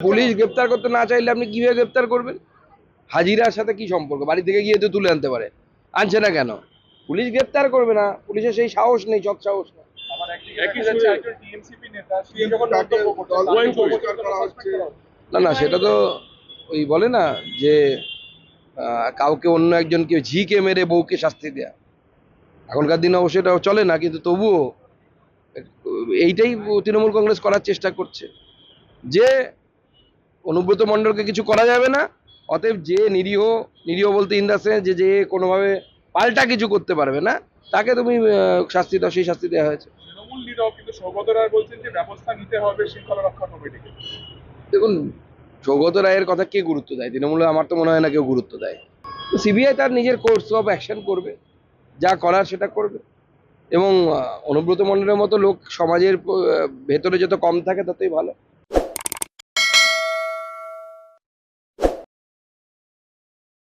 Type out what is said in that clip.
Police গ্রেপ্তার করতে না চাইলে আপনি কীভাবে গ্রেপ্তার করবেন? হাজিরার সাথে কি সম্পর্ক? বাড়ি থেকে গিয়ে তো তুলে আনতে পারে। আনছে না কেন? পুলিশ গ্রেপ্তার করবে না। পুলিশের সেই সাহস নেই সৎ সাহস হচ্ছে। না না সেটা তো ওই বলে না যে আহ, কাউকে অন্য একজনকে ঝিকে মেরে বউকে শাস্তি দেয়া। এখনকার দিনে অবশ্যই এটা চলে না কিন্তু তবুও এইটাই তৃণমূল কংগ্রেস করার চেষ্টা করছে। যে অনুব্রত মণ্ডলকে কিছু করা যাবে না। অতএব যে নিরীহ নিরীহ বলতে ইন ইন্দাসে যে যে কোনোভাবে পাল্টা কিছু করতে পারবে না তাকে তুমি শাস্তি দাও সেই শাস্তি দেওয়া হয়েছে। দেখুন সৌগত রায়ের কথা কে গুরুত্ব দেয়? তৃণমূলে আমার তো মনে হয় না কেউ গুরুত্ব দেয়। সিবিআই তার নিজের কোর্স অফ অ্যাকশন করবে যা করার সেটা করবে। এবং অনুব্রত মণ্ডলের মতো লোক সমাজের ভেতরে যত কম থাকে ততই ভালো।